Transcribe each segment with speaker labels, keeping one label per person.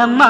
Speaker 1: ನಮ್ಮ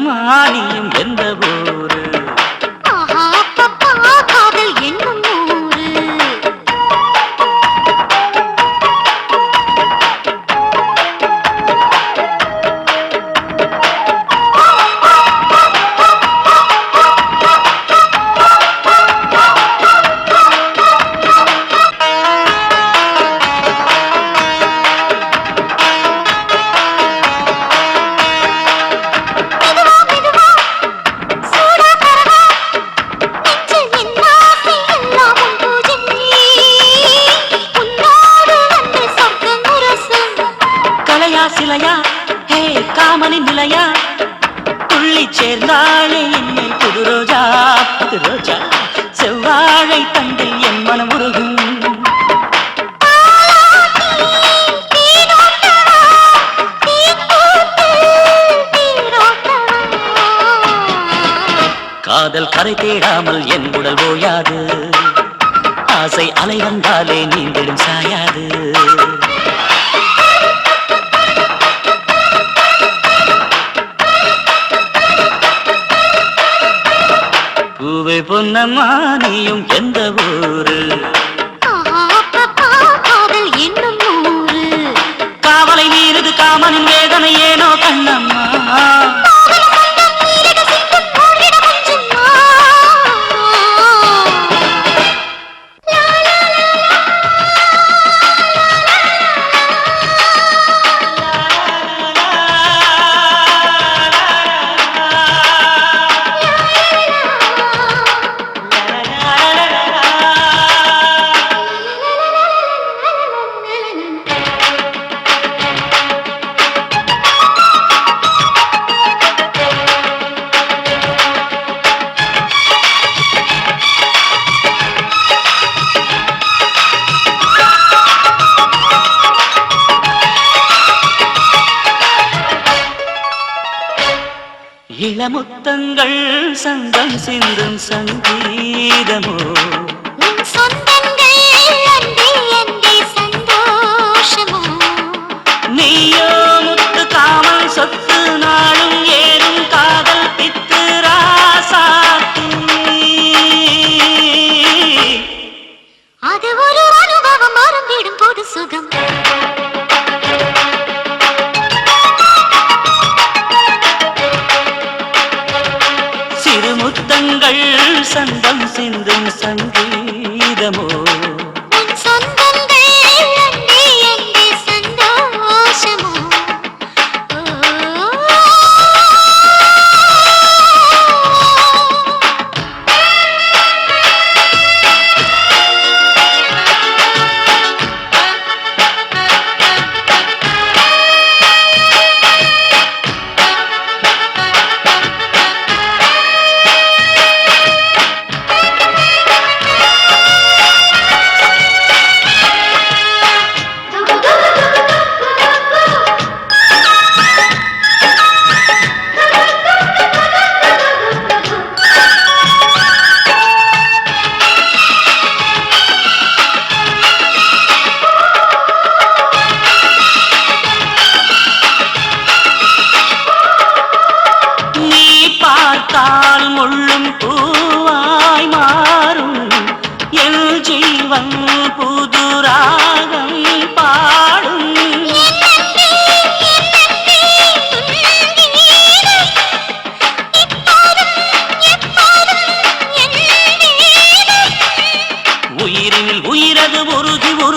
Speaker 1: மாடியும் எந்த
Speaker 2: போது
Speaker 1: காலே நீங்களும் சாயாது. பூவை பொன்னம்மா நீயும் எந்த ஊரு? காவலை மீறுது காமனின் நிலமுத்தங்கள் சங்கம் சிந்தும் சங்கீதமோ?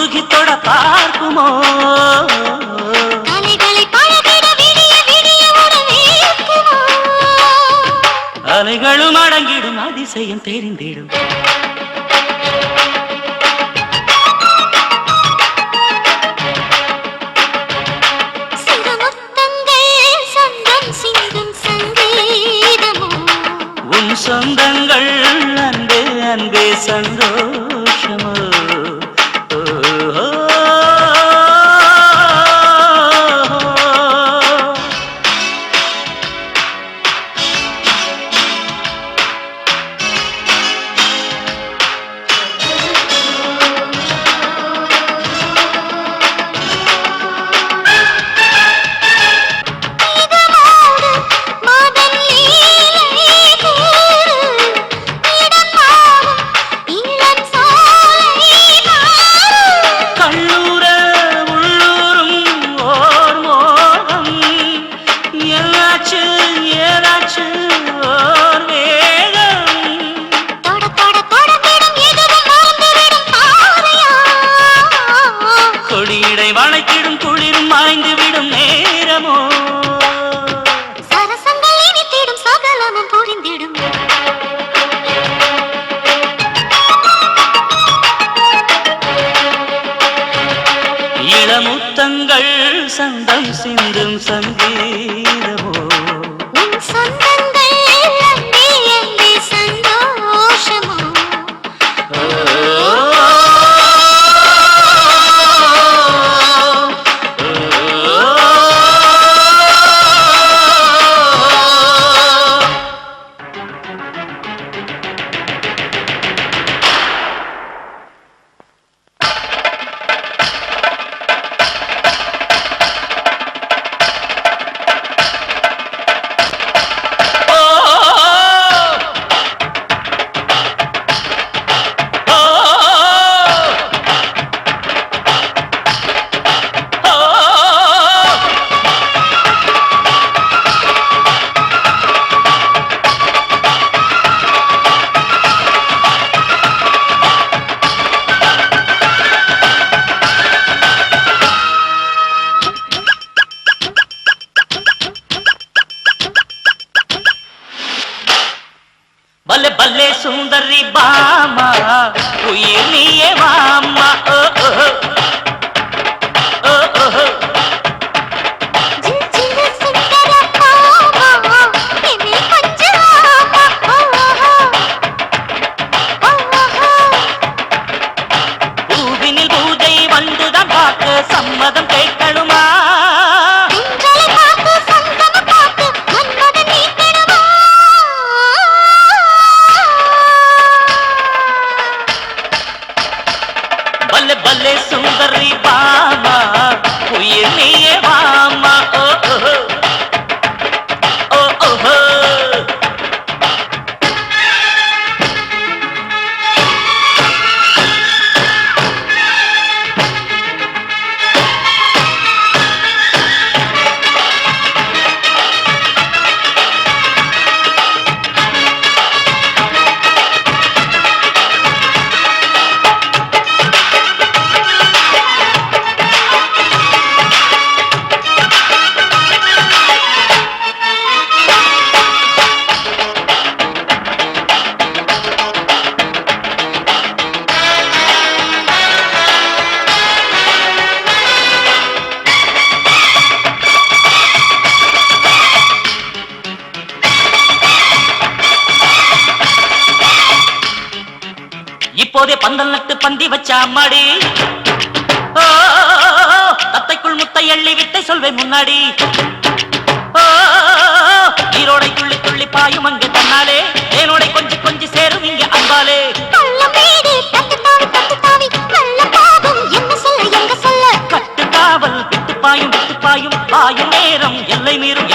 Speaker 1: முழுகித்தொட பார்க்குமோ? அலைகளும் அடங்கிடும் அதிசயம் தெரிந்திடும்.
Speaker 2: பல முத்தங்கள் சந்தம்
Speaker 1: சிந்தும் சங்கீதம்.
Speaker 2: సమ్మదం விட்டாமடி ஓ
Speaker 1: தத்தைக்குள் முத்தை எள்ளி விட்டை சொல்வே முன்னாடி ஈரோடை துள்ளி துள்ளி பாயும் அங்கு தன்னாலே தேனோடை கொஞ்சம் கொஞ்சி சேரும் இங்க அம்பாலே பாயும் பாயும் பாயும் நேரம் எல்லை மீறும்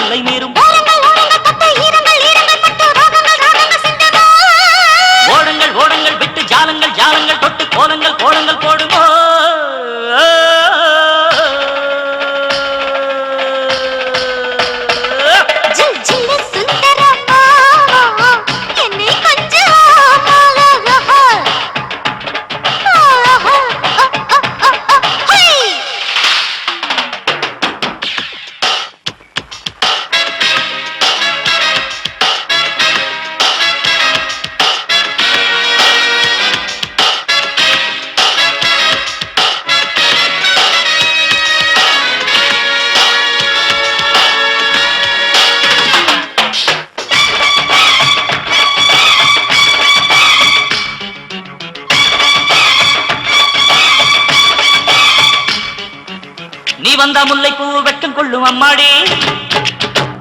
Speaker 1: வந்தா முல்லைப்பூ வெட்கம் கொள்ளும் அம்மாடி.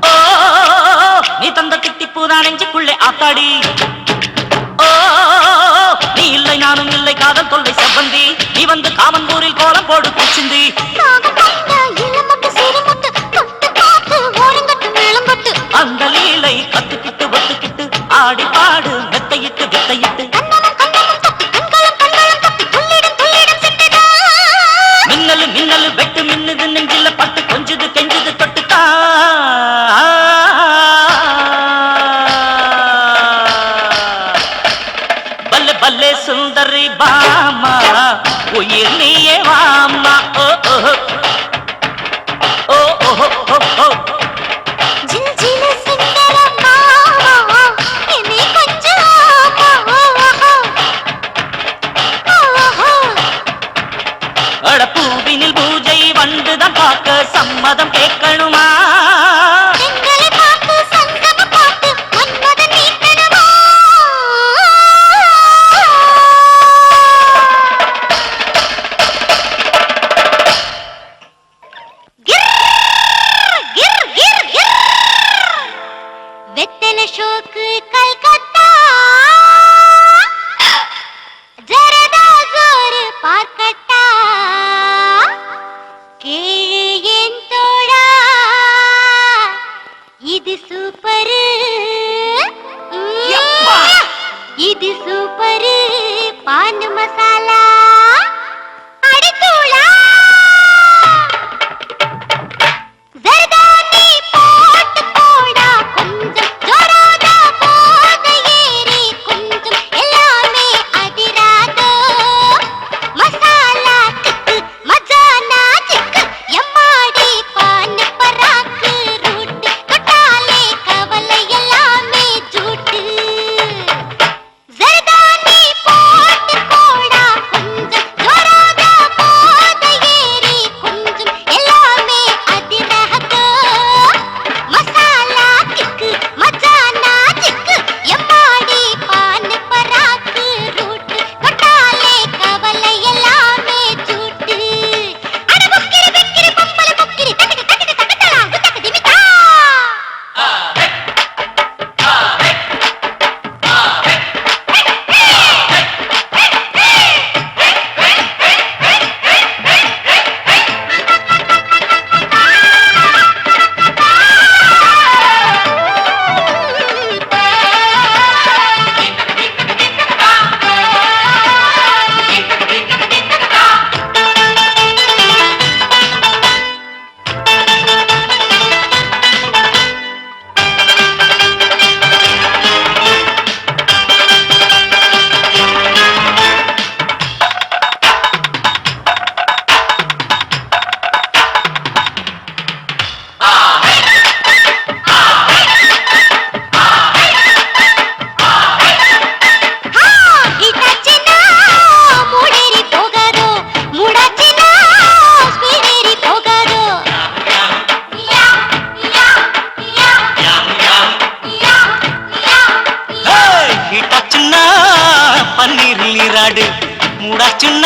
Speaker 1: ஓ நீ தந்த திட்டிப்பூ தான் நெஞ்சுக்குள்ளே ஆத்தாடி. ஓ நீ இல்லை நானும் இல்லை காதல் தொல்லை செவ்வந்தி. நீ வந்து காமன்பூரில் கோலம் போடு பூச்சிந்தி. அந்த லீலை கத்துக்கிட்டு ஒத்துக்கிட்டு ஆடி பாடு மெத்தையிட்டு வித்தையிட்டு. வெட்டு மின்னுது நெஞ்சில பட்டு கொஞ்சுது கெஞ்சுது தொட்டுத்தா.
Speaker 2: look at മുടച്ചുണ്ണ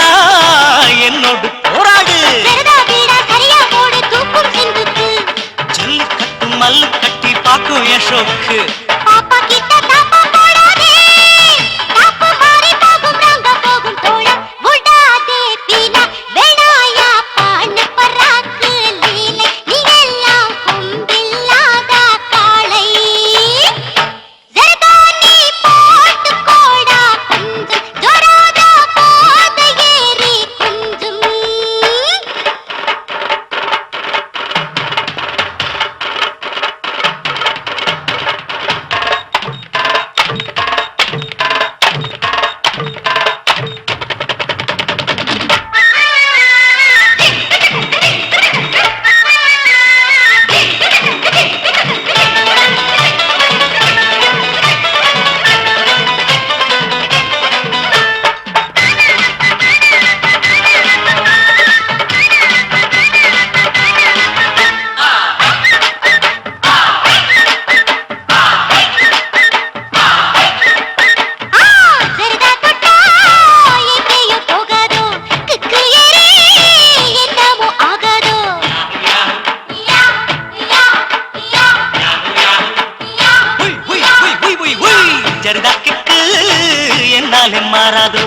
Speaker 2: மாறாது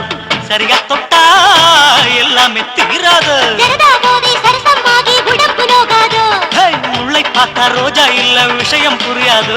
Speaker 2: சரியா தொட்டா எல்லாமே தீராது. முல்லை பார்த்தா ரோஜா இல்ல விஷயம் புரியாது.